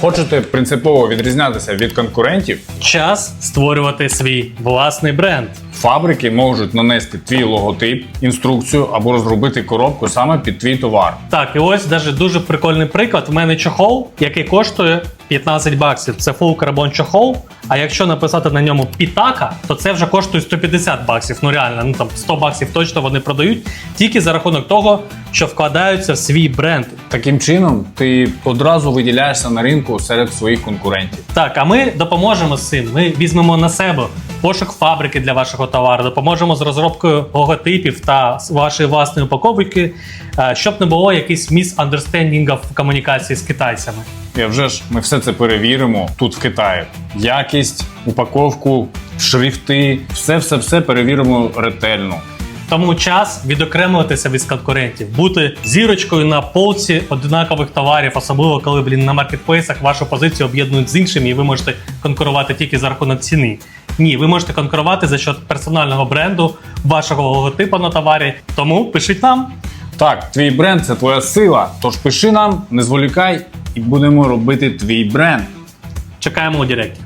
Хочете принципово відрізнятися від конкурентів? Час створювати свій власний бренд. Фабрики можуть нанести твій логотип, інструкцію або розробити коробку саме під твій товар. Так, і ось даже дуже прикольний приклад. В мене чохол, який коштує 15 баксів. Це full карбон чохол. А якщо написати на ньому пітака, то це вже коштує 150 баксів. Ну реально, ну там 100 баксів точно вони продають тільки за рахунок того, що вкладаються в свій бренд. Таким чином, ти одразу виділяєшся на ринку серед своїх конкурентів. Так, а ми допоможемо з цим. Ми візьмемо на себе пошук фабрики для вашого товару, допоможемо з розробкою логотипів та вашої власної упаковки, е, щоб не було якихось місандерстендінгів в комунікації з китайцями. І вже ж ми все це перевіримо тут в Китаї. Якість, упаковку, шрифти, все, все, все перевіримо ретельно. Тому час відокремуватися від конкурентів, бути зірочкою на полці однакових товарів, особливо коли блін на маркетплейсах вашу позицію об'єднують з іншими, і ви можете конкурувати тільки за рахунок ціни. Ні, ви можете конкурувати за счет персонального бренду, вашого логотипу на товарі. Тому пишіть нам. Так, твій бренд це твоя сила. Тож пиши нам, не зволікай, і будемо робити твій бренд. Чекаємо у Директі.